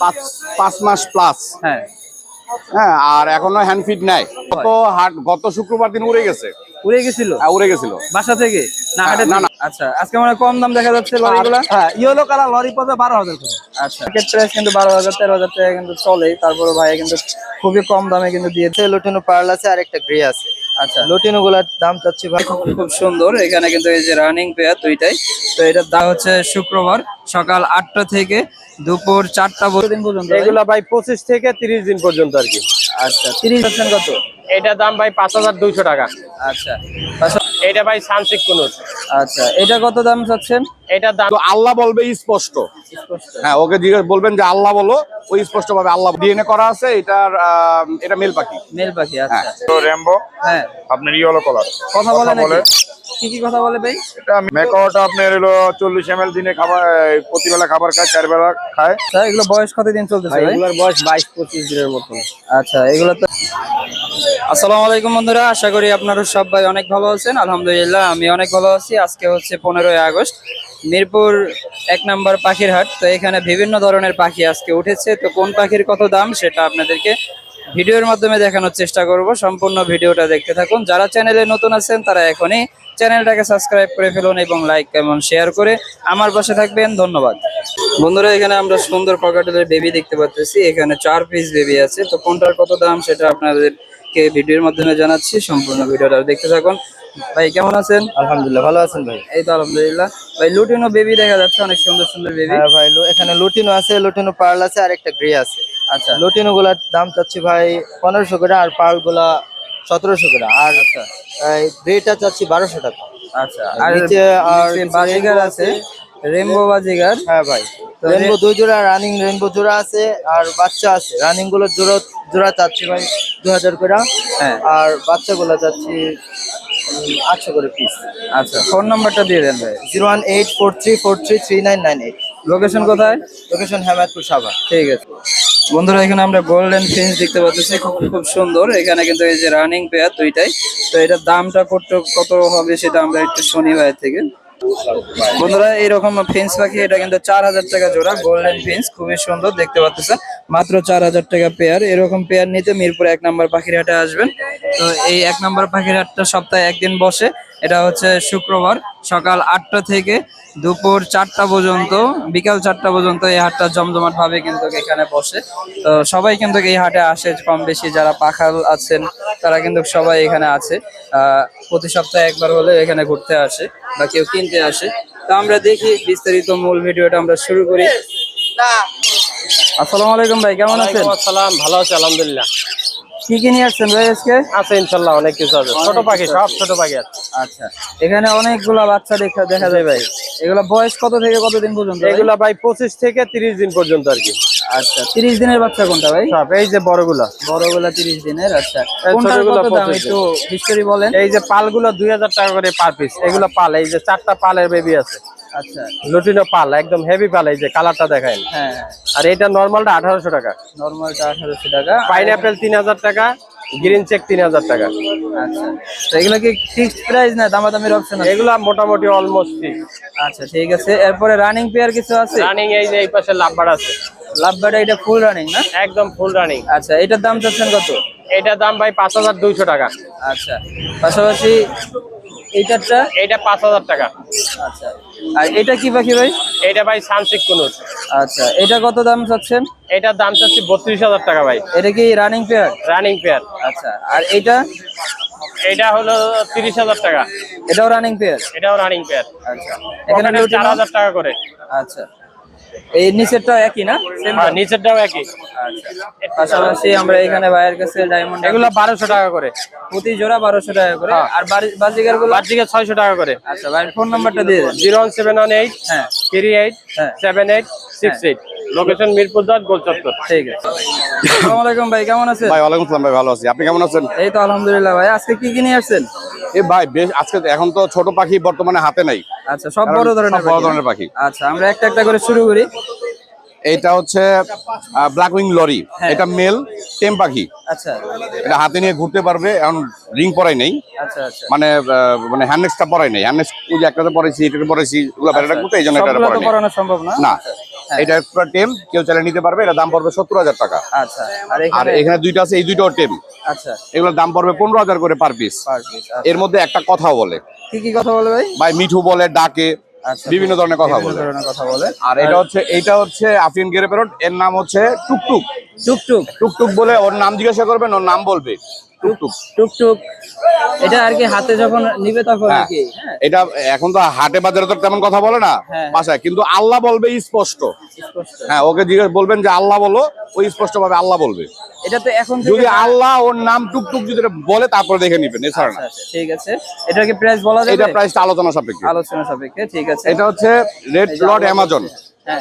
পাঁচ পাঁচ মাস প্লাস হ্যাঁ। হ্যাঁ আর এখনও হ্যান্ড ফিট নাই। গত হাট গত শুক্রবার দিন উড়ে গেছে। উড়ে গেছিল? হ্যাঁ, উড়ে গেছিল। বাসা থেকে? না না, না। আচ্ছা আজকে মানে কম দাম দেখা যাচ্ছে লরিগুলা। হ্যাঁ ইয়েলো কালার লরি পড়বে বারো হাজার করে। আচ্ছা। মার্কেট প্রাইস কিন্তু বারো হাজার তেরো হাজার টাকা কিন্তু চলেই। তারপরে ভাই কিন্তু খুবই কম দামে কিন্তু দিয়েছে লুটিনো পার্ল আছে আর একটা গ্রে আছে। আচ্ছা। লুটিনো গুলার দাম চাচ্ছি ভাই। খুব সুন্দর। এখানে কিন্তু এই যে রানিং পেয়ার দুইটাই। তো এটার দাম হচ্ছে শুক্রবার সকাল আটটা থেকে দুপুর চারটা দিন পর্যন্ত? এগুলা ভাই পঁচিশ থেকে তিরিশ দিন পর্যন্ত আর কি। আচ্ছা তিরিশ পার্সেন্ট কত? এটা দাম ভাই পাঁচ হাজার দুইশো টাকা। আচ্ছা এটা ভাই সানসিক কুনুর আচ্ছা এটা কত দাম চাচ্ছেন? এটা দাম তো আল্লাহ বলবে স্পষ্ট। হ্যাঁ ওকে জিজ্ঞেস বলবেন যে আল্লাহ বলো ওই স্পষ্ট ভাবে আল্লাহ ডিএনএ করা আছে এটার আহ, এটা মেল পাখি। মেল পাখি আচ্ছা। তো র্যাম্বো হ্যাঁ। আপনার ইয়েলো কালার কথা বলে কথা বলে। নাকি কি কি কথা বলে ভাই? এটা মেকাওটা আপনার হলো চল্লিশ এম দিনে খাবার প্রতিবেলা খাবার খায় চার বেলা খায়। আচ্ছা এগুলো বয়স কতদিন চলতেছে ভাই এগুলার বয়স বাইশ পঁচিশ দিনের মতন আচ্ছা এগুলো তো আসসালামু আলাইকুম বন্ধুরা আশা করি আপনারা সবাই অনেক ভালো আছেন। আলহামদুলিল্লাহ আমি অনেক ভালো আছি। আজকে হচ্ছে পনেরোই আগস্ট মিরপুর এক নম্বর পাখির হাট। তো এখানে বিভিন্ন ধরনের পাখি আজকে উঠেছে। তো কোন পাখির কত দাম সেটা আপনাদেরকে ভিডিওর মাধ্যমে দেখানোর চেষ্টা করব। সম্পূর্ণ ভিডিওটা দেখতে থাকুন। যারা চ্যানেলে নতুন আছেন তারা এখনই চ্যানেলটাকে সাবস্ক্রাইব করে ফেলুন এবং লাইক এবং শেয়ার করে আমার পাশে থাকবেন। ধন্যবাদ। বন্ধুরা এখানে আমরা সুন্দর ককাটেলের বেবি দেখতে পাচ্ছি। এখানে চার পিস বেবি আছে। তো কোনটার কত দাম সেটা আপনাদেরকে ভিডিওর মাধ্যমে জানাচ্ছি। সম্পূর্ণ ভিডিওটা দেখতে থাকুন। ভাই কেমন আছেন? আলহামদুলিল্লাহ ভালো আছেন ভাই? এই তো আলহামদুলিল্লাহ। ভাই লুটিনো বেবি দেখা যাচ্ছে অনেক সুন্দর সুন্দর বেবি হ্যাঁ ভাই এখানে লুটিনো আছে লুটিনো পার্ল আছে আর একটা গ্রে আছে। আচ্ছা। লুটিনো গুলার দাম চাচ্ছি ভাই পনেরোশো করে আর পার্লগুলা সতেরোশো করে। আর গ্রেটা চাচ্ছি বারোশো টাকা। আচ্ছা। আর নিচে আর নিচে বাজিগার আছে? বাজিগার? হ্যাঁ ভাই। রেনবো দুই জোড়া রানিং রেনবো জোড়া আছে আর বাচ্চা আছে। রানিংগুলো জোড়া জোড়া চাচ্ছি ভাই দু হাজার করে। হ্যাঁ। আর চাচ্ছি আটশো করে পিস আচ্ছা ফোন নাম্বারটা দিয়ে দেন ভাই। Zero one eight four three four three three nine nine eight. Location কোথায়? লোকেশন হেমায়তপুর সাভা ঠিক আছে। বন্ধুরা, এখানে আমরা গোল্ডেন ফিন্স দেখতে পাচ্ছি। খুব খুব সুন্দর। এখানে কিন্তু এই যে রানিং পেয়ার দুইটাই। তো এটার দামটা কত কত হবে সেটা আমরা একটু শনিবার থেকে। বন্ধুরা এইরকম ফিন্স পাখি, এটা কিন্তু চার হাজার টাকা জোড়া গোল্ডেন ফিন্স খুবই সুন্দর, দেখতে পাচ্ছেন। মাত্র চার হাজার টাকা পেয়ার এরকম পেয়ার নিতে মিরপুর এক নম্বর পাখির হাটে আসবেন। তো এই এক নম্বর পাখির হাটটা সপ্তাহে একদিন বসে এটা হচ্ছে শুক্রবার সকাল আটটা থেকে দুপুর চারটা পর্যন্ত বিকাল চারটা পর্যন্ত এই হাটটা জমজমাট ভাবে কিন্তু এখানে বসে। তো সবাই কিন্তু এই হাটে আসে কম বেশি যারা পাখাল আছেন তারা কিন্তু সবাই এখানে আছে। আহ, প্রতি সপ্তাহে একবার হলে এখানে ঘুরতে আসে বা কেউ কিনতে আসে। তো আমরা দেখি বিস্তারিত মূল ভিডিওটা আমরা শুরু করি। আসসালামু আলাইকুম ভাই কেমন আছেন? আসসালাম ভালো আছে আলহামদুলিল্লাহ। কি কি নিয়ে আসছেন ভাই আজকে? আছে ইনশাল্লাহ অনেক কিছু আছে। ছোট পাখি সব ছোট পাখি আছে। আচ্ছা। এখানে অনেকগুলা বাচ্চা দেখা দেখা যায় ভাই। এগুলা বয়স কত থেকে কতদিন পর্যন্ত? এগুলা ভাই পঁচিশ থেকে তিরিশ দিন পর্যন্ত আর কি। আচ্ছা তিরিশ দিনের বাচ্চা কোনটা ভাই? সব এই যে বড়গুলা। বড়গুলা তিরিশ দিনের আচ্ছা। এই কোনটার ছোটগুলা কত দাম? একটু হিস্টোরি বলেন। এই যে পালগুলো দুই হাজার টাকা করে পার পিস এগুলো পাল এই যে চারটা পালের বেবি আছে। আচ্ছা। লুটিনো পাল একদম হেভি পাল এই যে কালারটা দেখায় হ্যাঁ। আর এটা নর্মালটা আঠারোশো টাকা। নর্মালটা আঠারোশো টাকা। পাইনাপেল তিন হাজার টাকা গ্রিন চেক তিন হাজার টাকা। আচ্ছা। তো এগুলো কি ফিক্সড প্রাইস না দামাদামির অপশন আছে? এগুলা মোটামুটি অলমোস্ট আচ্ছা ঠিক আছে। এরপরে রানিং পেয়ার কিছু আছে? রানিং এই যে এই পাশে লাভবার আছে। লাভবাটা এটা ফুল রানিং না? একদম ফুল রানিং আচ্ছা এটার দাম চাচ্ছেন কত? এটার দাম ভাই পাঁচ হাজার দুইশো টাকা। আচ্ছা পাশাপাশি এইটারটা? এইটা পাঁচ হাজার টাকা। আচ্ছা। আর এটা কি পাখি ভাই? এটা ভাই সানসিক কুনুর আচ্ছা এটা কত দাম চাচ্ছেন? এটার দাম চাচ্ছি বত্রিশ হাজার টাকা ভাই। এটা কি রানিং পেয়ার রানিং পেয়ার আচ্ছা আর এইটা? এটা হলো তিরিশ হাজার টাকা। এটাও রানিং পেয়ার এটাও রানিং পেয়ার আচ্ছা এখানে এখানে চার হাজার টাকা করে। আচ্ছা। এই নিচেরটা একই না? হ্যাঁ নিচেরটাও একই। পাশাপাশি আমরা এখানে ভাইয়ের কাছে ডায়মন্ড এগুলো বারোশো টাকা করে। প্রতি জোড়া বারোশো টাকা করে। হ্যাঁ। আর বাজিকারগুলো? বার্জিকে ছয়শো টাকা করে। আচ্ছা ভাইয়ের ফোন নাম্বারটা দিয়ে দেন। Zero one seven one eight হ্যাঁ। থ্রি এইট হ্যাঁ। Seven eight six eight. Location Mirpur দশ গোল চত্বর। ঠিক আছে। আসসালামু আলাইকুম ভাই কেমন আছেন? ভাই ওয়ালাইকুম সালাম ভাই ভালো আছি। আপনি কেমন আছেন? এই তো আলহামদুলিল্লাহ ভাই আজকে কি কি নিয়ে আসছেন? এ ভাই বেশ আজকে এখন তো ছোট পাখি বর্তমানে হাতে নাই। আচ্ছা সব বড় ধরনের বড় ধরনের পাখি। আচ্ছা আমরা একটা একটা করে শুরু করি। এটা হচ্ছে ব্ল্যাক উইং লরি হ্যাঁ। এটা মেল টেম পাখি। আচ্ছা। এটা হাতে নিয়ে ঘুরতে পারবে এখন রিং পরাই নেই। আচ্ছা আচ্ছা। মানে মানে হ্যান্ডনেক্সটা পরাই নেই। হ্যান্ডনেক্স ওই যে একটাতে পরেছি এটাতে পরেছি ওগুলো বেড়ে রাখব তো এই জন্য এটা নেই। সম্ভব না? না। হ্যাঁ। এটা একটা টেম কেউ চাইলে নিতে পারবে এটা দাম পড়বে সত্তর হাজার টাকা। আচ্ছা আর এখানে দুইটা আছে এই দুইটাও টেম। আচ্ছা। এগুলোর দাম পড়বে পনেরো হাজার করে পার পিস এর মধ্যে একটা কথাও বলে। কি কি কথা বলে ভাই? ভাই মিঠু বলে ডাকে আচ্ছা। বিভিন্ন ধরনের কথা বলে। কথা বলে। আর এটা হচ্ছে এইটা হচ্ছে আফিয়ান গেরে পেরোট এর নাম হচ্ছে টুকটুক। টুকটুক। টুকটুক বলে ওর নাম জিজ্ঞাসা করবেন ওর নাম বলবে। টুকটুক। টুকটুক। এটা আর কি হাতে যখন নিবে তখন হ্যাঁ। কি হ্যাঁ। এটা এখন তো হাটে বাজারে তো তেমন কথা বলে না হ্যাঁ। কিন্তু আল্লাহ বলবে স্পষ্ট। হ্যাঁ ওকে জিজ্ঞেস বলবেন যে আল্লাহ বলো ওই স্পষ্ট ভাবে আল্লাহ বলবে। এটা তো এখন যদি আল্লাহ ওর নাম টুকটুক যদি বলে তারপরে দেখে নিবেন এছাড়া না। আচ্ছা, আচ্ছা, ঠিক আছে। এটা কি প্রাইস বলা যাবে? এটা প্রাইসটা আলোচনা সাপেক্ষে। আলোচনা সাপেক্ষে ঠিক আছে। এটা হচ্ছে রেড লর্ড অ্যামাজন।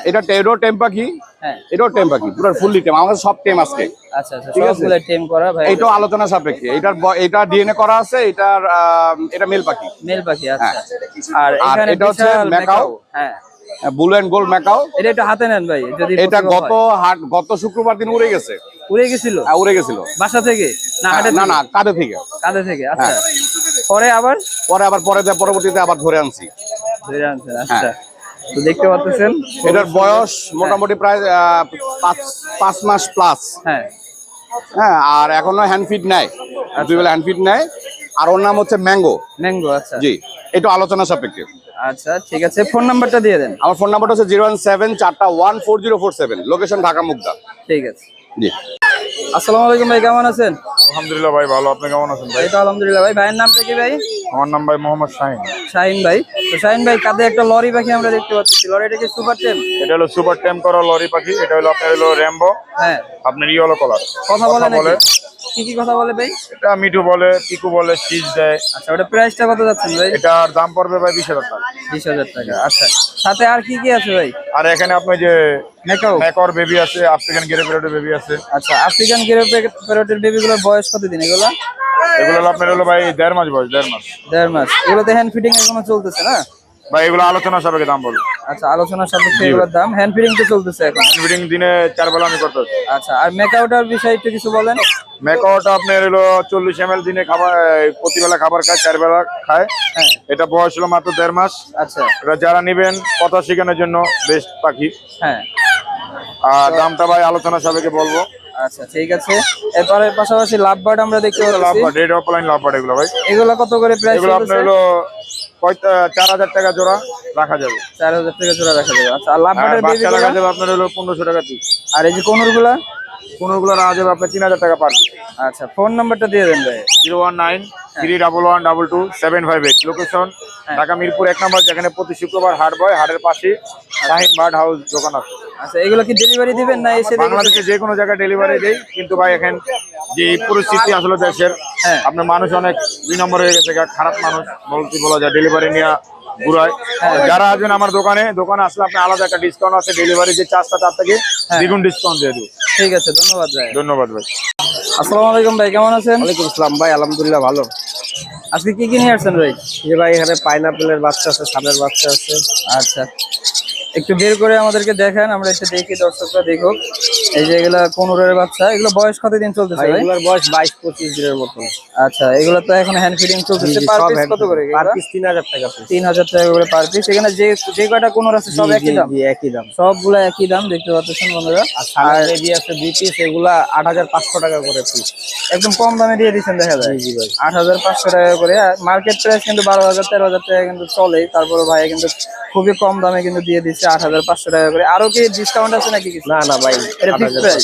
এটা টেরো টেম্পাকি হ্যাঁ। এটাও টেম্পাকি পুরো ফুললি টেম আমাদের সব টেম আজকে। আচ্ছা আচ্ছা সবগুলো টেম করা ভাই। আলোচনা সাপেক্ষে এটার এটা ডিএনএ করা আছে এটার এটা মেল পাখি। মেল পাখি আচ্ছা আর আর এখানে এটা হচ্ছে ম্যাকাও। হ্যাঁ। Blue and gold macaw. এটা একটু হাতে নেন ভাই যদি এটা গত হাট গত শুক্রবার দিন উড়ে গেছে। উড়ে গেছিল? হ্যাঁ, উড়ে গেছিল। বাসা থেকে? না হাটে না না কাঁধে থেকে। কাঁধে থেকে আচ্ছা। হ্যাঁ। পরে আবার? পরে আবার পরে পরবর্তীতে আবার ধরে আনছি। ধরে আনছেন হ্যাঁ। আচ্ছা। তো দেখতে পাচ্ছেন এটার বয়স মোটামুটি প্রায় পাঁচ মাস প্লাস হ্যাঁ। হ্যাঁ আর এখনও হ্যান্ড ফিট নেয় দুই বেলা হ্যান্ড ফিট নেয় আর ওর নাম হচ্ছে ম্যাঙ্গো ম্যাঙ্গো আচ্ছা। জি এটা আলোচনা সাপেক্ষে। আচ্ছা ঠিক আছে। ফোন নাম্বারটা দিয়ে দেন। আমার ফোন নাম্বারটা হচ্ছে জিরো ওয়ান সেভেন চারটা one four zero four seven. Location Dhaka Mugda. ঠিক আছে। জি। আসসালামু আলাইকুম ভাই কেমন আছেন? আলহামদুলিল্লাহ ভাই ভালো। আপনি কেমন আছেন ভাই? এটা আলহামদুলিল্লাহ ভাই ভাইয়ের নামটা কি ভাই? আমার নাম ভাই মোহাম্মদ শাহিন। শাহিন ভাই। তো শাহিন ভাই কাঁধে একটা লরি পাখি আমরা দেখতে পাচ্ছি। লরিটা কি সুপার টেম এটা হলো সুপার টেম করা লরি পাখি। এটা হলো আপনার হলো র্যাম্বো হ্যাঁ। আপনার ইয়েলো কালার কথা বলে। কি কি কথা বলে ভাই? এটা মিঠু বলে পিকু বলে চিজ দেয়। আচ্ছা ওটা প্রাইসটা কত যাচ্ছেন ভাই? এটার দাম পড়বে ভাই বিশ হাজার টাকা। বিশ হাজার টাকা। আচ্ছা। সাথে আর কি কি আছে ভাই? আর এখানে আপনার যে মেকাও ম্যাকর বেবি আছে আফ্রিকান গেরে পিরিয়ডের বেবি আছে। আচ্ছা আফ্রিকান গিরে প্যারটের বেবিগুলোর বয়স কত দিন এগুলো এগুলো আপনার হলো ভাই দেড় মাস বয়স দেড় মাস। দেড় মাস। এগুলোতে হ্যান্ড ফিটিং এখনও চলতেছে না? ভাই এগুলো আলোচনা সাপেক্ষে দাম বলব আচ্ছা আলোচনার সাপেক্ষে এগুলোর দাম। হ্যান্ড ফিটিং তো চলতেছে এখন। ফিডিং দিনে চার বেলা আমি করতে আচ্ছা আর মেকআউটার বিষয়ে একটু কিছু বলেন? ম্যাকওটা আপনার হলো চল্লিশ এম দিনে খাবার প্রতিবেলা খাবার খায় চার বেলা খায়। হ্যাঁ। এটা বয়স হলো মাত্র দেড় মাস। আচ্ছা। এটা যারা নেবেন কথা শেখানোর জন্য বেস্ট পাখি। হ্যাঁ। আর দামটা ভাই আলোচনা সাপেক্ষে বলব। আচ্ছা ঠিক আছে। এরপরে পাশাপাশি লাভ বার্ড আমরা দেখতে লাভ পাচ্ছি। Bird red opaline love bird এগুলো ভাই। এগুলো কত করে প্রাইস এগুলো আপনার হলো চার হাজার টাকা জোড়া। রাখা যাবে। চার হাজার টাকা জোড়া রাখা যাবে। আচ্ছা আর লাভ আর বার্ডের রাখা যাবে আপনার হলো পনেরোশো টাকা পিস আর এই যে কোনরগুলা পনেরোগুলো রাখা যাবে আপনার তিন হাজার টাকা পার আচ্ছা ফোন নাম্বারটা দিয়ে দেন ভাই। Zero one nine three double one double two seven five eight. Location Dhaka Mirpur এক নম্বর যেখানে প্রতি শুক্রবার হাট বয় হাটের পাশে শাহিন বার্ড হাউস দোকান আছে। আচ্ছা এগুলো কি ডেলিভারি দিবেন না এসে বাংলাদেশে যে কোনো জায়গায় ডেলিভারি দেই কিন্তু ভাই এখন যে পরিস্থিতি আসলে দেশের হ্যাঁ। আপনার মানুষ অনেক দুই নম্বর হয়ে গেছে খারাপ মানুষ বলতে বলা যায় ডেলিভারি নিয়ে ঘুরায় হ্যাঁ। যারা আসবেন আমার দোকানে দোকানে আসলে আপনি আলাদা একটা ডিসকাউন্ট আছে ডেলিভারি যে চার্জটা তার থেকে হ্যাঁ। দ্বিগুণ ডিসকাউন্ট দিয়ে দেবো। ঠিক আছে ধন্যবাদ ভাই। ধন্যবাদ ভাই। আসসালামু আলাইকুম ভাই কেমন আছেন? ওয়ালাইকুম আসসালাম ভাই আলহামদুলিল্লাহ ভালো। আজকে কি কি নিয়ে আসছেন ভাই? যে ভাই এখানে পাইনাপেলের বাচ্চা আছে সাদের বাচ্চা আছে। আচ্ছা। একটু বের করে আমাদেরকে দেখেন আমরা একটু দেখি দর্শকরা দেখুক। এই যে এগুলা কোনুরের বাচ্চা এগুলো বয়স কতদিন চলতেছে এগুলোর বয়স বাইশ পঁচিশ দিনের মতন আচ্ছা এগুলো তো এখন হ্যান্ড ফিডিং চলতেছে। পার পিস কত করে পার পিস তিন হাজার টাকা। তিন হাজার টাকা করে পার পিস এখানে যে যে কয়টা কোনুর আছে সব একই দাম? জি, একই দাম। সবগুলা একই দাম দেখতে পাচ্ছেন বন্ধুরা। আর বেবি আছে দুই পিস এগুলা আট হাজার পাঁচশো টাকা করে পিস একদম কম দামে দিয়ে দিচ্ছেন দেখা যায়। জি ভাই। আট হাজার পাঁচশো টাকা করে। মার্কেট প্রাইস কিন্তু বারো হাজার তেরো হাজার টাকা কিন্তু চলেই। তারপরে ভাই কিন্তু খুবই কম দামে কিন্তু দিয়ে দিচ্ছে। আট হাজার পাঁচশো টাকা করে। আরও কি ডিসকাউন্ট আছে নাকি কিছু? না না ভাই এটা ফিক্সড প্রাইস।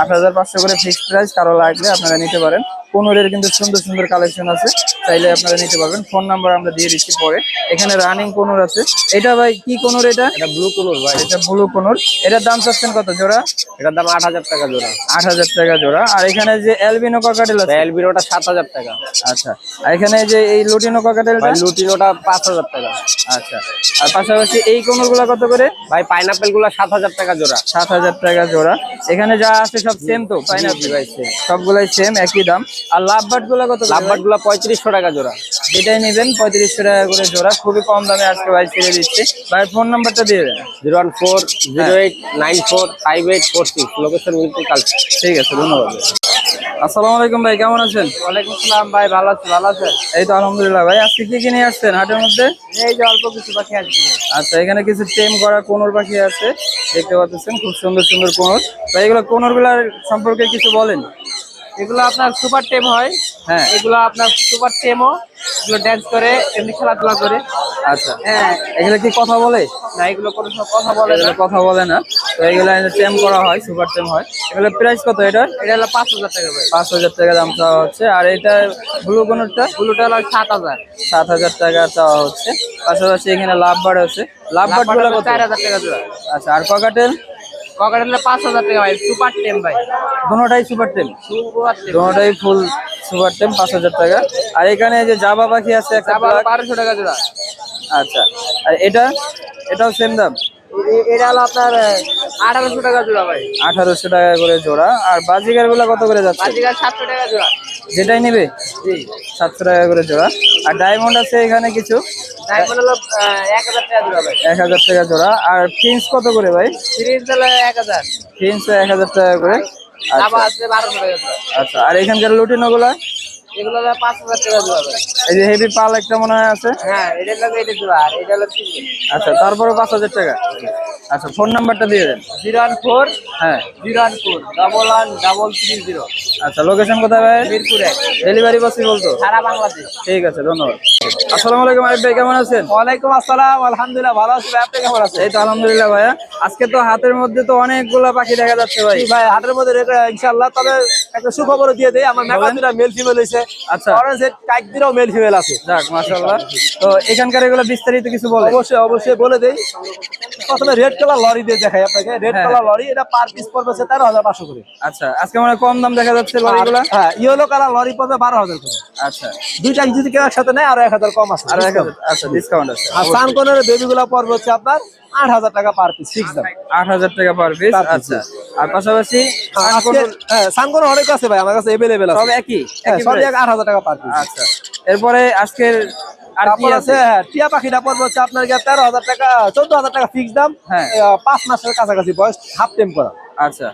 আট হাজার পাঁচশো করে ফিক্সড প্রাইস কারও লাগলে আপনারা নিতে পারেন। পনেরোর কিন্তু সুন্দর সুন্দর কালেকশন আছে। চাইলে আপনারা নিতে পারবেন। ফোন নাম্বার আমরা দিয়ে দিচ্ছি পরে। এখানে রানিং কোনোর আছে। এটা ভাই কি কোনোর এটা? এটা ব্লু কালার ভাই। এটা ব্লু কোনোর এটার দাম চাচ্ছেন কত জোড়া? এটার দাম আট হাজার টাকা জোড়া। আট হাজার টাকা জোড়া। আর এখানে যে অ্যালবিনো কাকাটেল আছে? অ্যালবিনোটা সাত হাজার টাকা। আচ্ছা। আর এখানে যে এই লুটিনো কাকাটেলটা লুটিনোটা পাঁচ হাজার টাকা। আচ্ছা। আর পাশাপাশি এই কোনোরগুলা কত করে? ভাই পাইনাপেলগুলা সাত হাজার টাকা জোড়া। সাত হাজার টাকা জোড়া। এখানে যা আছে সব সেম তো? পাইনাপল ভাই same। সবগুলাই সেম একই দাম। আর লাভ বাটগুলা কত করে? লাভবাটগুলা পঁয়ত্রিশশো টাকা জোড়া। যেটাই নেবেন পঁয়ত্রিশশো টাকা করে জোড়া। খুবই কম দামে আজকে ভাই ছেড়ে দিচ্ছে। ভাই ফোন নাম্বারটা দিয়ে দেন। Zero one four zero eight nine four five eight four six. Location Mirpur culture ঠিক আছে ধন্যবাদ। আসসালামু আলাইকুম ভাই কেমন আছেন? ওয়ালাইকুম আসসালাম ভাই ভালো আছি ভালো আছেন? এই তো আলহামদুলিল্লাহ ভাই আজকে কি কি নিয়ে আসছেন হাটের মধ্যে? এই যে অল্প কিছু বাকি আছে আচ্ছা এখানে কিছু টেম করা কোনর পাখি আছে দেখতে পাচ্ছেন খুব সুন্দর সুন্দর কোনর। ভাই এগুলো কোনরগুলার সম্পর্কে কিছু বলেন। এগুলো আপনার সুপার টেম হয়। হ্যাঁ। এগুলো আপনার সুপার টেমও এগুলো ড্যান্স করে এমনি খেলাধুলা করে। আচ্ছা। হ্যাঁ। এগুলো কি কথা বলে? না এগুলো কোনো কথা বলে না। কথা বলে না। তো এগুলো টেম করা হয় সুপার টেম হয়। এগুলো প্রাইস কত এটার এটা হলো পাঁচ হাজার টাকা পাঁচ হাজার টাকা দাম চাওয়া হচ্ছে। আর এটা ব্লু কোনরটা ব্লুটা হলো সাত হাজার। সাত হাজার টাকা চাওয়া হচ্ছে। পাশাপাশি এখানে লাভ বার্ড আছে। লাভ কত? চার হাজার টাকা আচ্ছা আর ককাটেল হলো পাঁচ হাজার টাকা ভাই সুপার টেম ভাই। দুটাই সুপার টেম সুপার টেম দুটাই ফুল সুপার টেম পাঁচ হাজার টাকা। আর এখানে যে জাবা পাখি আছে একটা বারোশো টাকা জোড়া। আচ্ছা। আর এটা? এটাও সেম দাম? এটা হলো আপনার আঠারোশো টাকা জোড়া ভাই। আঠারোশো টাকা করে জোড়া। আর বাজিকারগুলা কত করে যাচ্ছে? বাজিকার সাতশো টাকা জোড়া। যেটাই নেবে? সাতশো টাকা করে জোড়া। আর ডায়মন্ড আছে এখানে কিছু? এক হাজার টাকা জোড়া আর প্রিন্স কত করে ভাই? হলো এক হাজার। প্রিন্স এক হাজার টাকা করে। আচ্ছা। আচ্ছা। আর এখানকার লুটিনো গুলা এগুলো পাঁচ হাজার টাকা জোড়া এই যে হেভি পাল একটা মনে হয় আছে? হ্যাঁ এটা লাগে এটা জোড়া আর এটা হলো আচ্ছা তারপরে পাঁচ হাজার টাকা? আচ্ছা ফোন নাম্বারটা দিয়ে দেন। জিরো ওয়ান ফোর হ্যাঁ। Zero one four double one double three zero আচ্ছা লোকেশন কোথায় ভাই? মিরপুর ডেলিভারি পসিবল তো? সারা বাংলাদেশ। ঠিক আছে ধন্যবাদ। আসসালামু আলাইকুম আরিফ ভাই কেমন আছেন? ওয়ালাইকুম আসসালাম আলহামদুলিল্লাহ ভালো আছি ভাই আপনি কেমন আছেন? এই তো আলহামদুলিল্লাহ ভাইয়া। আজকে তো হাতের মধ্যে তো অনেকগুলা পাখি দেখা যাচ্ছে ভাই। ভাই হাটের মধ্যে রেট ইনশাআল্লাহ তবে একটা সুখবর দিয়ে দেই আমার মেকাতিরা মেল ফিমেল হইছে। আচ্ছা। অরেঞ্জ মেল ফিমেল আছে। যাক মাশাআল্লাহ। তো এখানকার এগুলো বিস্তারিত কিছু বলে অবশ্যই অবশ্যই বলে দেই। প্রথমে রেড কালার লরি দিয়ে দেখাই আপনাকে। রেড হ্যাঁ। কালার লরি এটা পার পিস পড়বে হচ্ছে তেরো হাজার পাঁচশো করে। আচ্ছা আজকে মানে কম দাম দেখা যাচ্ছে লরিগুলা হ্যাঁ ইয়েলো কালার লরি পড়বে বারো হাজার করে। আচ্ছা। দুইটা যদি কেউ একসাথে নেয় আরও এক হাজার কম আছে। আর এক হাজার আচ্ছা ডিসকাউন্ট আছে। আর সানকনের বেবি গুলা পড়বে হচ্ছে আপনার আট হাজার টাকা পার পিস ফিক্স দাম। আট হাজার টাকা পার পিস আচ্ছা। আর পাশাপাশি আজকে হ্যাঁ সানকন অনেক আছে ভাই আমার কাছে এভেলেবেল সব আছে একই হ্যাঁ, একই সব? এক আট হাজার টাকা পার পিস আচ্ছা। এরপরে আজকের আর কি আছে হ্যাঁ, টিয়া পাখিটা পড়বে হচ্ছে আপনার গিয়ে তেরো হাজার টাকা চোদ্দ হাজার টাকা ফিক্স দাম হ্যাঁ। পাঁচ মাসের কাছাকাছি বয়স হাফ টেম করা। আচ্ছা।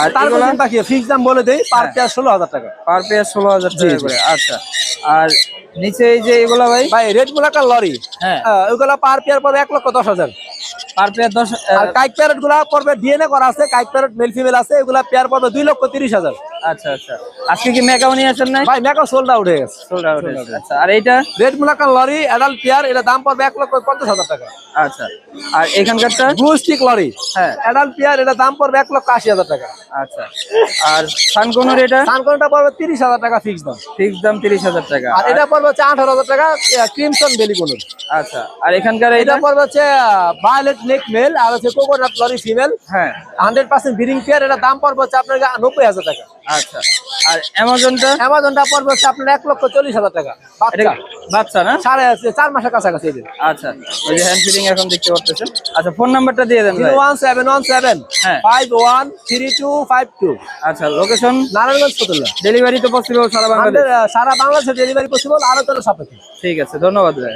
আর তারপর পাখি ফিক্স দাম বলে দেই পার হ্যাঁ। পেয়ার ষোলো হাজার টাকা। পার পেয়ার ষোলো হাজার টাকা করে আচ্ছা। আর নিচে এই যে এগুলা ভাই? ভাই রেড মুলাকার লরি। হ্যাঁ। ওইগুলা পার পেয়ার পরে এক লক্ষ দশ হাজার। পার পেয়ার দশ আর কাইক প্যারেটগুলা পড়বে ডিএনএ করা আছে কাইক প্যারেট মেল ফিমেল আছে এগুলা পেয়ার পড়বে দুই লক্ষ তিরিশ হাজার। আচ্ছা আচ্ছা। আজকে কি মেকাও নিয়ে আসেন নাই? ভাই মেকা সোল্ড আউট হয়ে গেছে। Sold out আচ্ছা আর এইটা? Red Moluccan lory adult pair এটা দাম পড়বে এক লক্ষ পঞ্চাশ হাজার টাকা। আচ্ছা। আর এখানকারটা? লরি হ্যাঁ। অ্যাডাল্ট পেয়ার এটা দাম পড়বে এক লক্ষ আশি হাজার টাকা। আচ্ছা। আর সানকোনোর এটা? সানকনটা পড়বে তিরিশ হাজার টাকা ফিক্স দাম। ফিক্স দাম তিরিশ হাজার টাকা। আর এটা পড়বে হচ্ছে আঠারো হাজার টাকা ক্রিমসন বেলি আচ্ছা। আর এখানকার এটা এটা পড়বে হচ্ছে ভায়োলেট নেক মেল আর হচ্ছে কোকোনাট লরি ফিমেল হ্যাঁ। হান্ড্রেড পার্সেন্ট ব্রিডিং পেয়ার এটা দাম পড়বে হচ্ছে আপনার নব্বই হাজার টাকা। আচ্ছা। আর অ্যামাজনটা অ্যামাজনটা পড়বে হচ্ছে আপনার এক লক্ষ চল্লিশ হাজার টাকা। বাচ্চা। না? সাড়ে চার মাসের কাছাকাছি আচ্ছা। ওই যে হ্যান্ড ফিডিং এখন দেখতে পাচ্ছেন আচ্ছা ফোন নাম্বারটা দিয়ে দেন ভাই। One seven one seven. Five one three two five two আচ্ছা লোকেশন নারায়ণগঞ্জ ফতুল্লা ডেলিভারি তো পসিবল সারা বাংলাদেশ। সারা বাংলাদেশে ডেলিভারি পসিবল আরও চলো সাপেক্ষে ঠিক আছে ধন্যবাদ ভাই।